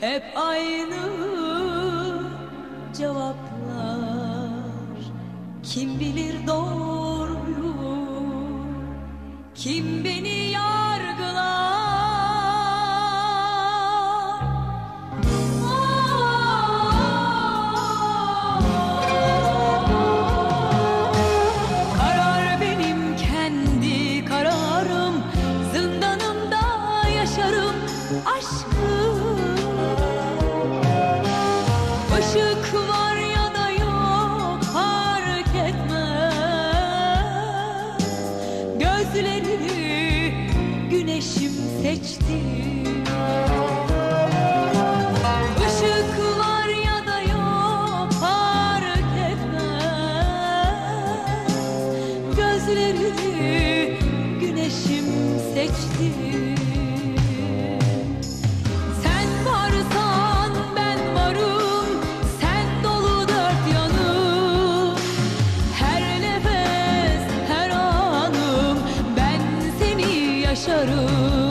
Hep aynı cevaplar. Kim bilir doğruyu? Kim beni yargılar? Güneşim seçti Işık var ya da yok fark etmez. Gözlerini güneşim seçti. Sen varsan ben varım Sen dolu dört yanım. Her nefes her anım Ben seni yaşarım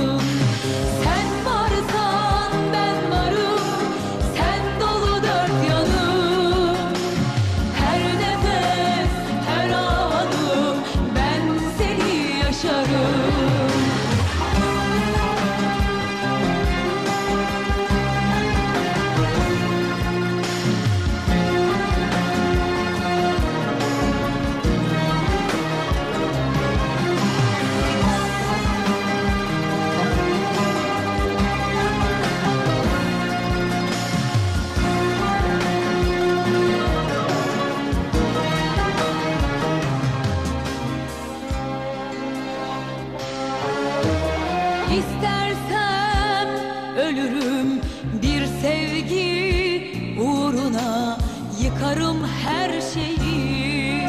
İstersem ölürüm bir sevgi uğruna yıkarım her şeyi.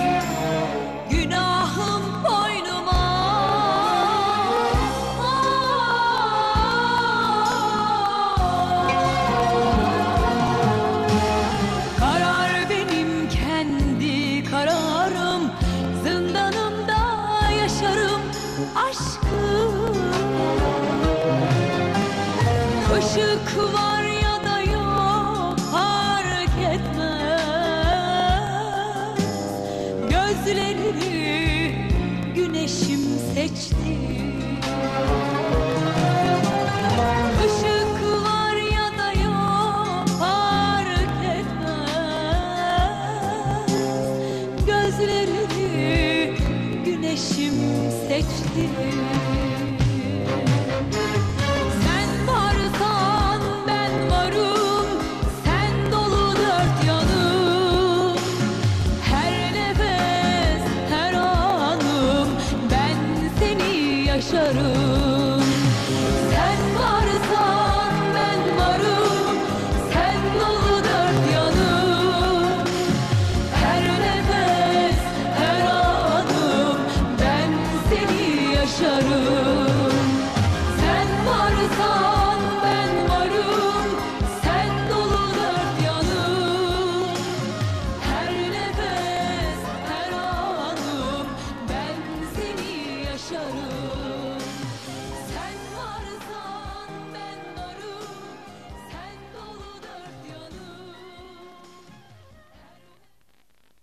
Günahım boynuma. Karar benim kendi kararım. Zindanımda yaşarım. Aşkım Işık var ya da yok fark etmez. Gözlerini güneşim seçti. Işık var ya da yok fark etmez. Güneşim seçti koşarım Sen varsan ben varım Sen dolu dört yanım. Her nefes her adım Ben seni yaşarım.